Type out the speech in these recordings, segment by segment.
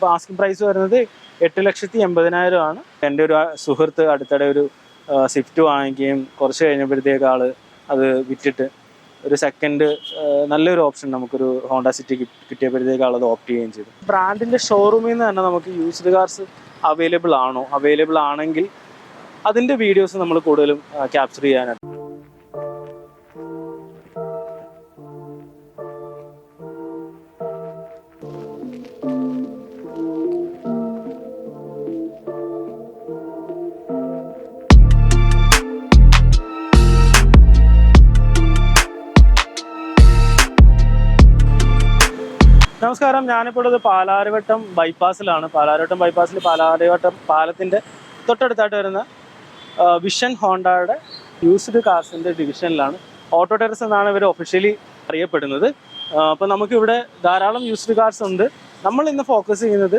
അപ്പോൾ asking price വരുന്നത് എട്ട് ലക്ഷത്തി എൺപതിനായിരം ആണ് എന്റെ ഒരു സുഹൃത്ത് അടുത്തിടെ ഒരു സ്വിഫ്റ്റ് വാങ്ങിക്കുകയും കുറച്ച് കഴിഞ്ഞപ്പോഴത്തേക്ക് ആൾ അത് വിറ്റിട്ട് ഒരു സെക്കൻഡ് നല്ലൊരു ഓപ്ഷൻ നമുക്കൊരു ഹോണ്ട സിറ്റി കിട്ടിയപ്പോഴത്തേക്ക് ആളത് ഓപ്റ്റ് ചെയ്യുകയും ചെയ്തു. ബ്രാൻഡിന്റെ ഷോറൂമിൽ നിന്ന് തന്നെ നമുക്ക് യൂസ്ഡ് കാർസ് അവൈലബിൾ ആണോ? അവൈലബിൾ ആണെങ്കിൽ അതിന്റെ വീഡിയോസ് നമ്മൾ കൂടുതലും ക്യാപ്ചർ ചെയ്യാനായിട്ട് നമസ്കാരം. ഞാനിപ്പോൾ ഉള്ളത് പാലാരിവട്ടം ബൈപ്പാസിലാണ്. പാലാരിവട്ടം ബൈപ്പാസിൽ പാലാരിവട്ടം പാലത്തിന്റെ തൊട്ടടുത്തായിട്ട് വരുന്ന വിഷൻ ഹോണ്ടയുടെ യൂസ്ഡ് കാർസിന്റെ ഡിവിഷനിലാണ് ഓട്ടോ ടെറസ് എന്നാണ് ഇവർ ഒഫീഷ്യലി അറിയപ്പെടുന്നത്. അപ്പോൾ നമുക്കിവിടെ ധാരാളം യൂസ്ഡ് കാർസ് ഉണ്ട്. നമ്മൾ ഇന്ന് ഫോക്കസ് ചെയ്യുന്നത്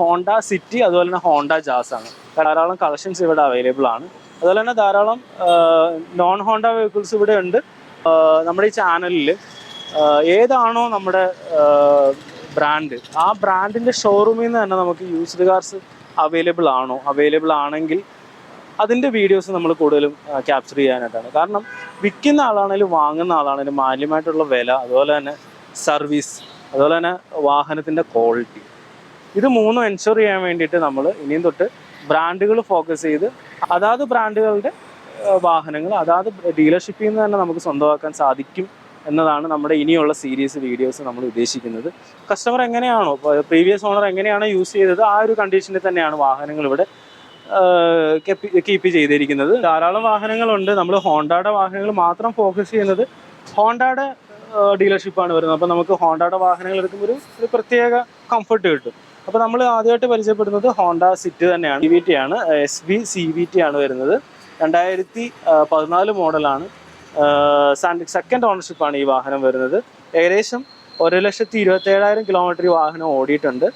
ഹോണ്ട സിറ്റി അതുപോലെ തന്നെ ഹോണ്ട ജാസ് ആണ്. ധാരാളം കളക്ഷൻസ് ഇവിടെ അവൈലബിൾ ആണ്. അതുപോലെ തന്നെ ധാരാളം നോൺ ഹോണ്ട വെഹിക്കിൾസ് ഇവിടെ ഉണ്ട്. നമ്മുടെ ഈ ചാനലിൽ ഏതാണോ നമ്മുടെ ബ്രാൻഡ് ആ ബ്രാൻഡിന്റെ ഷോറൂമിൽ നിന്ന് തന്നെ നമുക്ക് യൂസ്ഡ് കാർസ് അവൈലബിൾ ആണോ? അവൈലബിൾ ആണെങ്കിൽ അതിന്റെ വീഡിയോസ് നമ്മൾ കൂടുതലും ക്യാപ്ചർ ചെയ്യാനായിട്ടാണ്. കാരണം വിൽക്കുന്ന ആളാണെങ്കിലും വാങ്ങുന്ന ആളാണെങ്കിലും മാന്യമായിട്ടുള്ള വില അതുപോലെ തന്നെ സർവീസ് അതുപോലെ തന്നെ വാഹനത്തിന്റെ ക്വാളിറ്റി ഇത് മൂന്നും എൻഷുർ ചെയ്യാൻ വേണ്ടിയിട്ട് നമ്മൾ ഇനിയും തൊട്ട് ബ്രാൻഡുകൾ ഫോക്കസ് ചെയ്ത് അതാത് ബ്രാൻഡുകളുടെ വാഹനങ്ങൾ അതാത് ഡീലർഷിപ്പിൽ നിന്ന് തന്നെ നമുക്ക് സ്വന്തമാക്കാൻ സാധിക്കും എന്നതാണ് നമ്മുടെ ഇനിയുള്ള സീരീസ് വീഡിയോസ് നമ്മൾ ഉദ്ദേശിക്കുന്നത്. കസ്റ്റമർ എങ്ങനെയാണോ? പ്രീവിയസ് ഓണർ എങ്ങനെയാണോ യൂസ് ചെയ്തത്? ആ ഒരു കണ്ടീഷനിൽ തന്നെയാണ് വാഹനങ്ങൾ ഇവിടെ കീപ്പ് ചെയ്തിരിക്കുന്നത്. ധാരാളം വാഹനങ്ങളുണ്ട്. നമ്മൾ ഹോണ്ടയുടെ വാഹനങ്ങൾ മാത്രം ഫോക്കസ് ചെയ്യുന്നത് ഹോണ്ടയുടെ ഡീലർഷിപ്പാണ് വരുന്നത്. അപ്പോൾ നമുക്ക് ഹോണ്ടയുടെ വാഹനങ്ങൾ എടുക്കുമ്പോൾ ഒരു ഒരു പ്രത്യേക കംഫർട്ട് കിട്ടും. അപ്പോൾ നമ്മൾ ആദ്യമായിട്ട് പരിചയപ്പെടുന്നത് ഹോണ്ട സിറ്റ് തന്നെയാണ്. വി ടി ആണ് S B C V T ആണ് വരുന്നത്. രണ്ടായിരത്തി പതിനാല് മോഡലാണ് സെക്കൻഡ് ഓണർഷിപ്പാണ് ഈ വാഹനം വരുന്നത്. ഏകദേശം ഒരു ലക്ഷത്തി ഇരുപത്തേഴായിരം കിലോമീറ്റർ ഈ വാഹനം ഓടിയിട്ടുണ്ട്.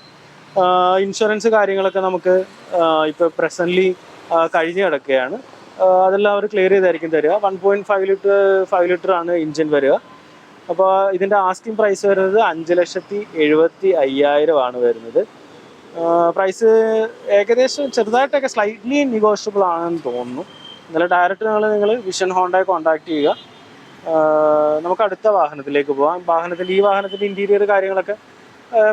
ഇൻഷുറൻസ് കാര്യങ്ങളൊക്കെ നമുക്ക് ഇപ്പോൾ പ്രസന്റ്ലി കഴിഞ്ഞ് കിടക്കുകയാണ്. അതെല്ലാം അവർ ക്ലിയർ ചെയ്തായിരിക്കും തരിക. One point five litre five litre ആണ് ഇഞ്ചിൻ വരിക. അപ്പോൾ ഇതിന്റെ ആസ്കിംഗ് പ്രൈസ് വരുന്നത് അഞ്ച് ലക്ഷത്തി എഴുപത്തി അയ്യായിരം ആണ് വരുന്നത്. പ്രൈസ് ഏകദേശം ചെറുതായിട്ടൊക്കെ സ്ലൈറ്റ്ലി നെഗോഷ്യബിൾ ആണെന്ന് തോന്നുന്നു. ഇന്നലെ ഡയറക്റ്റ് നിങ്ങൾ നിങ്ങൾ വിഷൻ ഹോണ്ടയെ കോൺടാക്ട് ചെയ്യുക. നമുക്ക് അടുത്ത വാഹനത്തിലേക്ക് പോകാം വാഹനത്തിൽ ഈ വാഹനത്തിന്റെ ഇന്റീരിയർ കാര്യങ്ങളൊക്കെ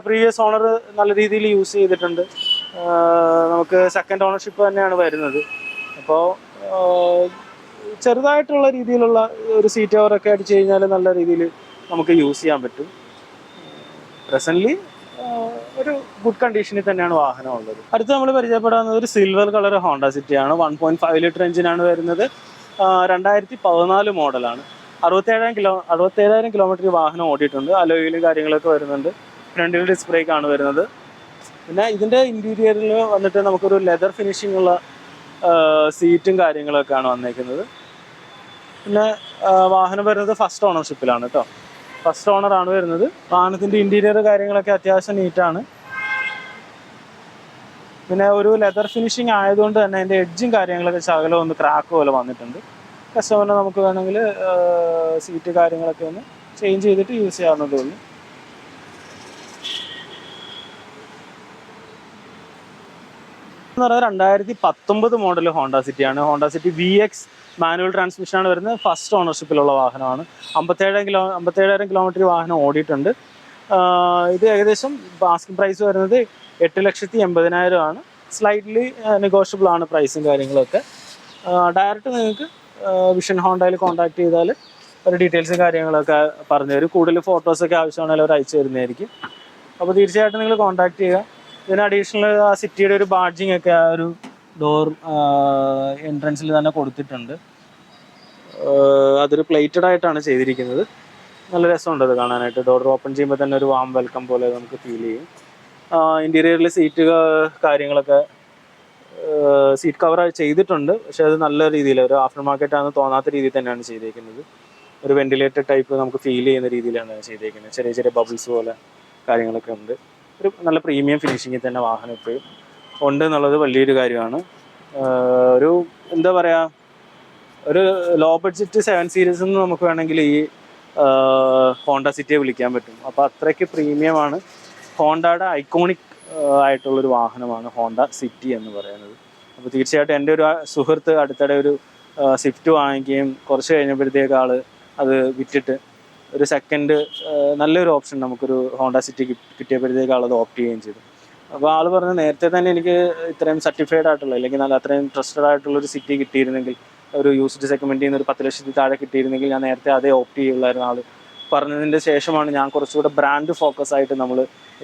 പ്രീവിയസ് ഓണർ നല്ല രീതിയിൽ യൂസ് ചെയ്തിട്ടുണ്ട്. നമുക്ക് സെക്കൻഡ് ഓണർഷിപ്പ് തന്നെയാണ് വരുന്നത്. അപ്പോൾ ചെറുതായിട്ടുള്ള രീതിയിലുള്ള ഒരു സീറ്റ് കവറൊക്കെ അടിച്ചു കഴിഞ്ഞാൽ നല്ല രീതിയിൽ നമുക്ക് യൂസ് ചെയ്യാൻ പറ്റും. പ്രസന്റ്ലി ഒരു ഗുഡ് കണ്ടീഷനിൽ തന്നെയാണ് വാഹനം ഉള്ളത് അടുത്ത് നമ്മൾ പരിചയപ്പെടാവുന്നത് ഒരു സിൽവർ കളർ ഹോണ്ട സിറ്റിയാണ്. വൺ പോയിന്റ് ഫൈവ് ലിറ്റർ എഞ്ചിനാണ് വരുന്നത്. രണ്ടായിരത്തി പതിനാല് മോഡലാണ്. അറുപത്തേഴായിരം കിലോ അറുപത്തേഴായിരം കിലോമീറ്റർ വാഹനം ഓടിയിട്ടുണ്ട്. അലോയിലും കാര്യങ്ങളൊക്കെ വരുന്നുണ്ട്. ഫ്രണ്ടിൽ ഡിസ്പ്ലേ ബ്രേക്ക് ആണ് വരുന്നത്. പിന്നെ ഇതിന്റെ ഇന്റീരിയറിൽ വന്നിട്ട് നമുക്കൊരു ലെതർ ഫിനിഷിംഗ് ഉള്ള സീറ്റും കാര്യങ്ങളൊക്കെയാണ് വന്നേക്കുന്നത്. പിന്നെ വാഹനം വരുന്നത് ഫസ്റ്റ് ഓണർഷിപ്പിലാണ് കേട്ടോ ഫസ്റ്റ് ഓണർ ആണ് വരുന്നത്. വാഹനത്തിന്റെ ഇന്റീരിയർ കാര്യങ്ങളൊക്കെ അത്യാവശ്യം നീറ്റാണ് പിന്നെ ഒരു ലെതർ ഫിനിഷിങ് ആയതുകൊണ്ട് തന്നെ അതിന്റെ എഡ്ജും കാര്യങ്ങളൊക്കെ ശകലം ഒന്ന് ക്രാക്ക് പോലെ വന്നിട്ടുണ്ട്. കസ്റ്റമറിന് നമുക്ക് വേണമെങ്കിൽ സീറ്റ് കാര്യങ്ങളൊക്കെ ഒന്ന് ചേഞ്ച് ചെയ്തിട്ട് യൂസ് ചെയ്യാവുന്നതേ ഉള്ളൂ. എന്ന് പറയുന്നത് രണ്ടായിരത്തി പത്തൊമ്പത് മോഡൽ ഹോണ്ട സിറ്റിയാണ് Honda city V X manual ട്രാൻസ്മിഷനാണ് വരുന്നത്. ഫസ്റ്റ് ഓണർഷിപ്പിലുള്ള വാഹനമാണ്. അമ്പത്തേഴായിരം കിലോ അമ്പത്തേഴായിരം കിലോമീറ്റർ വാഹനം ഓടിയിട്ടുണ്ട്. ഇത് ഏകദേശം ബാസ്കിംഗ് പ്രൈസ് വരുന്നത് എട്ട് ലക്ഷത്തി എൺപതിനായിരം ആണ് സ്ലൈറ്റ്ലി നെഗോഷ്യബിൾ ആണ് പ്രൈസും കാര്യങ്ങളൊക്കെ. ഡയറക്റ്റ് നിങ്ങൾക്ക് വിഷൻ ഹോണ്ടയിൽ കോൺടാക്ട് ചെയ്താൽ ഒരു ഡീറ്റെയിൽസും കാര്യങ്ങളൊക്കെ പറഞ്ഞു തരും. കൂടുതൽ ഫോട്ടോസൊക്കെ ആവശ്യമാണെങ്കിൽ അവർ അയച്ചു തരുന്നതായിരിക്കും. അപ്പോൾ തീർച്ചയായിട്ടും നിങ്ങൾ കോൺടാക്ട് ചെയ്യുക. ഇതിന് അഡീഷണൽ ആ സിറ്റിയുടെ ഒരു ബാഡ്ജിങ് ഒക്കെ ആ ഒരു ഡോർ എൻട്രൻസിൽ തന്നെ കൊടുത്തിട്ടുണ്ട്. അതൊരു പ്ലേറ്റഡ് ആയിട്ടാണ് ചെയ്തിരിക്കുന്നത്. നല്ല രസമുണ്ട് അത് കാണാനായിട്ട്. ഡോർ ഓപ്പൺ ചെയ്യുമ്പോൾ തന്നെ ഒരു വാം വെൽക്കം പോലെ നമുക്ക് ഫീൽ ചെയ്യും. ഇന്റീരിയറിൽ സീറ്റ് കാര്യങ്ങളൊക്കെ സീറ്റ് കവർ ചെയ്തിട്ടുണ്ട്. പക്ഷെ അത് നല്ല രീതിയിൽ ഒരു ആഫ്റ്റർ മാർക്കറ്റ് ആണെന്ന് തോന്നാത്ത രീതിയിൽ തന്നെയാണ് ചെയ്തേക്കുന്നത്. ഒരു വെന്റിലേറ്റഡ് ടൈപ്പ് നമുക്ക് ഫീൽ ചെയ്യുന്ന രീതിയിലാണ് ചെയ്തേക്കുന്നത്. ചെറിയ ചെറിയ ബബിൾസ് പോലെ കാര്യങ്ങളൊക്കെ ഉണ്ട്. ഒരു നല്ല പ്രീമിയം ഫിനിഷിങ്ങിൽ തന്നെ വാഹനം ഇപ്പോഴും ഉണ്ട് എന്നുള്ളത് വലിയൊരു കാര്യമാണ്. ഒരു എന്താ പറയുക ഒരു ലോ ബഡ്ജറ്റ് സെവൻ സീരീസ് എന്ന് നമുക്ക് വേണമെങ്കിൽ ഈ ഹോണ്ട സിറ്റിയെ വിളിക്കാൻ പറ്റും. അപ്പോൾ അത്രയ്ക്ക് പ്രീമിയമാണ് ഹോണ്ടയുടെ ഐക്കോണിക് ആയിട്ടുള്ളൊരു വാഹനമാണ് ഹോണ്ട സിറ്റി എന്ന് പറയുന്നത്. അപ്പോൾ തീർച്ചയായിട്ടും എന്റെ ഒരു സുഹൃത്ത് അടുത്തിടെ ഒരു സ്വിഫ്റ്റ് വാങ്ങിക്കുകയും കുറച്ച് കഴിഞ്ഞപ്പോഴത്തേക്ക് ആൾ അത് വിറ്റിട്ട് ഒരു സെക്കൻഡ് നല്ലൊരു ഓപ്ഷൻ നമുക്കൊരു ഹോണ്ട സിറ്റി കിട്ടിയപ്പോഴത്തേക്ക് ആളത് ഓപ്റ്റ് ചെയ്യുകയും ചെയ്തു അപ്പോൾ ആൾ പറഞ്ഞു നേരത്തെ തന്നെ എനിക്ക് ഇത്രയും സർട്ടിഫൈഡ് ആയിട്ടുള്ള അല്ലെങ്കിൽ നല്ല അത്രയും ട്രസ്റ്റഡ് ആയിട്ടുള്ള ഒരു സിറ്റി കിട്ടിയിരുന്നെങ്കിൽ ഒരു യൂസ്ഡ് സെഗ്മെന്റിൽ നിന്ന് ഒരു പത്ത് ലക്ഷത്തിൽ താഴെ കിട്ടിയിരുന്നെങ്കിൽ ഞാൻ നേരത്തെ അതേ ഓപ്റ്റ് ചെയ്യുള്ളായിരുന്നു ആൾ പറഞ്ഞതിന്റെ ശേഷമാണ് ഞാൻ കുറച്ചുകൂടെ ബ്രാൻഡ് ഫോക്കസ് ആയിട്ട് നമ്മൾ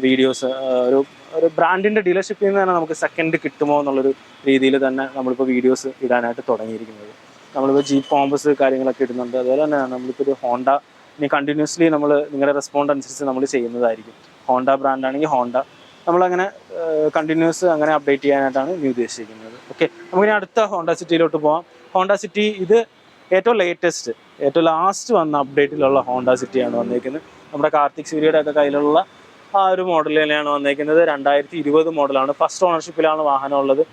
വീഡിയോസ് ഒരു ഒരു ബ്രാൻഡിന്റെ ഡീലർഷിപ്പിൽ നിന്ന് തന്നെ നമുക്ക് സെക്കൻഡ് കിട്ടുമോ എന്നുള്ളൊരു രീതിയിൽ തന്നെ നമ്മളിപ്പോൾ വീഡിയോസ് ഇടാനായിട്ട് തുടങ്ങിയിരിക്കുന്നത്. നമ്മളിപ്പോൾ ജീപ്പ് കോമ്പസ് കാര്യങ്ങളൊക്കെ ഇടുന്നുണ്ട്. അതുപോലെ തന്നെ നമ്മളിപ്പോൾ ഒരു ഹോണ്ട ഇനി കണ്ടിന്യൂസ്ലി നമ്മൾ നിങ്ങളുടെ റെസ്പോണ്ട് അനുസരിച്ച് നമ്മൾ ചെയ്യുന്നതായിരിക്കും. ഹോണ്ട ബ്രാൻഡ് ആണെങ്കിൽ ഹോണ്ട. നമ്മളങ്ങനെ കണ്ടിന്യൂസ് അങ്ങനെ അപ്ഡേറ്റ് ചെയ്യാനായിട്ടാണ് ഇനി ഉദ്ദേശിക്കുന്നത്. ഓക്കെ നമുക്കിനി അടുത്ത ഹോണ്ട സിറ്റിയിലോട്ട് പോവാം. ഹോണ്ട സിറ്റി ഇത് ഏറ്റവും ലേറ്റസ്റ്റ് ഏറ്റവും ലാസ്റ്റ് വന്ന അപ്ഡേറ്റിലുള്ള ഹോണ്ട സിറ്റിയാണ് വന്നേക്കുന്നത്. നമ്മുടെ കാർത്തിക് സൂര്യയുടെ ഒക്കെ കയ്യിലുള്ള ആ ഒരു മോഡൽ തന്നെയാണ് വന്നേക്കുന്നത്. രണ്ടായിരത്തി ഇരുപത് മോഡലാണ് ഫസ്റ്റ് ഓണർഷിപ്പിലാണ് വാഹനം ഉള്ളത്.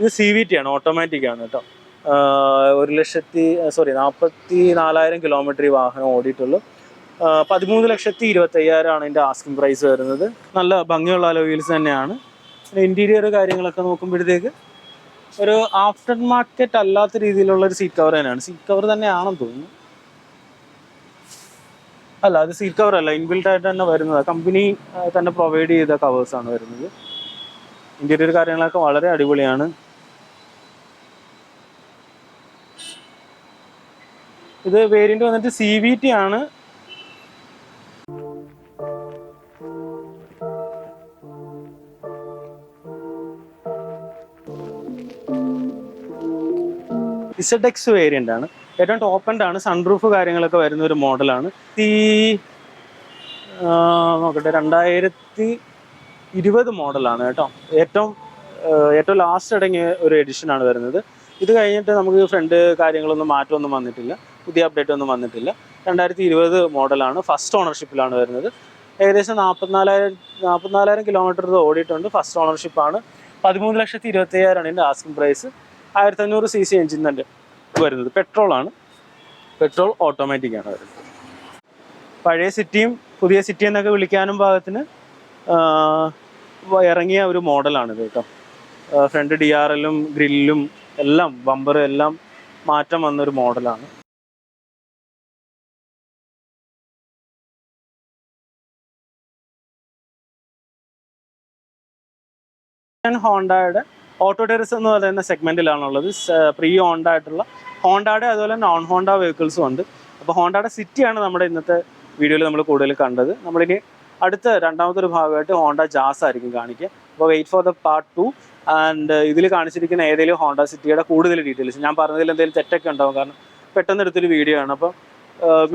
ഇത് സി വി ടി ആണ് ഓട്ടോമാറ്റിക് ആണ് കേട്ടോ. ഒരു ലക്ഷത്തി സോറി നാൽപ്പത്തി നാലായിരം കിലോമീറ്റർ ഈ വാഹനം ഓടിയിട്ടുള്ളൂ. പതിമൂന്ന് ലക്ഷത്തി ഇരുപത്തി അയ്യായിരമാണ് ഇതിന്റെ ആസ്കിംഗ് പ്രൈസ് വരുന്നത്. നല്ല ഭംഗിയുള്ള അലോവീൽസ് തന്നെയാണ്. പിന്നെ ഇന്റീരിയർ കാര്യങ്ങളൊക്കെ നോക്കുമ്പോഴത്തേക്ക് ഒരു ആഫ്റ്റർ മാർക്കറ്റ് അല്ലാത്ത രീതിയിലുള്ള ഒരു സീറ്റ് കവർ തന്നെയാണ്. സീറ്റ് കവർ തന്നെയാണെന്ന് തോന്നുന്നു. അല്ല അത് സീറ്റ് കവർ അല്ല ഇൻബിൽറ്റ് ആയിട്ട് തന്നെ വരുന്നത്. കമ്പനി തന്നെ പ്രൊവൈഡ് ചെയ്ത കവേഴ്സാണ് വരുന്നത്. ഇന്റീരിയർ കാര്യങ്ങളൊക്കെ വളരെ അടിപൊളിയാണ്. ഇത് വേരിയന്റ് വന്നിട്ട് സി വി ടി ആണ്. ഇസഡ് എക്സ് വേരിയന്റ് ആണ്. ഏറ്റവും ടോപ്പ് എൻഡ് ആണ്. സൺറൂഫ് കാര്യങ്ങളൊക്കെ വരുന്ന ഒരു മോഡലാണ് ഈ നോക്കട്ടെ രണ്ടായിരത്തി ഇരുപത് മോഡലാണ് കേട്ടോ. ഏറ്റവും ഏറ്റവും ലാസ്റ്റ് അടങ്ങിയ ഒരു എഡിഷനാണ് വരുന്നത്. ഇത് കഴിഞ്ഞിട്ട് നമുക്ക് ഫ്രണ്ട് കാര്യങ്ങളൊന്നും മാറ്റമൊന്നും വന്നിട്ടില്ല. പുതിയ അപ്ഡേറ്റ് ഒന്നും വന്നിട്ടില്ല. രണ്ടായിരത്തി ഇരുപത് മോഡലാണ് ഫസ്റ്റ് ഓണർഷിപ്പിലാണ് വരുന്നത്. ഏകദേശം നാൽപ്പത്തിനാലായിരം നാൽപ്പത്തിനാലായിരം കിലോമീറ്റർ ഓടിയിട്ടുണ്ട്. ഫസ്റ്റ് ഓണർഷിപ്പാണ് പതിമൂന്ന് ലക്ഷത്തി ഇരുപത്തി അയ്യായിരമാണ് ഇതിന്റെ ആസ്കിംഗ് പ്രൈസ് ആയിരത്തി അഞ്ഞൂറ് സി സി എഞ്ചിൻ തന്നെ വരുന്നത് പെട്രോളാണ് പെട്രോൾ ഓട്ടോമാറ്റിക് ആണ് വരുന്നത്. പഴയ സിറ്റിയും പുതിയ സിറ്റി എന്നൊക്കെ വിളിക്കാനും പാകത്തിന് ഇറങ്ങിയ ഒരു മോഡലാണിത് കേട്ടോ. ഫ്രണ്ട് ഡി ആർ എല്ലും ഗ്രില്ലും എല്ലാം ബമ്പറും എല്ലാം മാറ്റം വന്നൊരു മോഡലാണ് ഹോണ്ടയുടെ ഓട്ടോ ടെറിസ് എന്ന് പറയുന്ന സെഗ്മെന്റിലാണുള്ളത് പ്രീ ഹോണ്ട ആയിട്ടുള്ള ഹോണ്ടയുടെ അതുപോലെ നോൺ ഹോണ്ട വെഹിക്കിൾസും ഉണ്ട്. അപ്പോൾ ഹോണ്ടയുടെ സിറ്റിയാണ് നമ്മുടെ ഇന്നത്തെ വീഡിയോയിൽ നമ്മൾ കൂടുതൽ കണ്ടത്. നമ്മളിനി അടുത്ത രണ്ടാമത്തെ ഒരു ഭാഗമായിട്ട് ഹോണ്ട ജാസ് ആയിരിക്കും കാണിക്കുക. അപ്പോൾ wait for the part two and ഇതിൽ കാണിച്ചിരിക്കുന്ന ഏതെങ്കിലും ഹോണ്ട സിറ്റിയുടെ കൂടുതൽ ഡീറ്റെയിൽസ് ഞാൻ പറഞ്ഞതിൽ എന്തെങ്കിലും തെറ്റൊക്കെ ഉണ്ടാവും. കാരണം പെട്ടെന്ന് എടുത്തൊരു വീഡിയോ ആണ്. അപ്പോൾ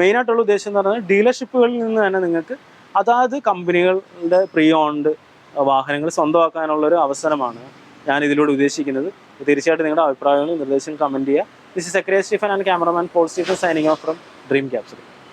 മെയിനായിട്ടുള്ള ഉദ്ദേശം എന്ന് പറഞ്ഞാൽ ഡീലർഷിപ്പുകളിൽ നിന്ന് തന്നെ നിങ്ങൾക്ക് അതാത് കമ്പനികളുടെ പ്രീ ഓൺഡ് വാഹനങ്ങൾ സ്വന്തമാക്കാനുള്ള ഒരു അവസരമാണ് ഞാൻ ഇതിലൂടെ ഉദ്ദേശിക്കുന്നത്. തീർച്ചയായിട്ടും നിങ്ങളുടെ അഭിപ്രായങ്ങളും നിർദ്ദേശങ്ങളും കമന്റ് ചെയ്യുക. This is secretary Stephen and cameraman Paul Stephen signing off from Dream Capture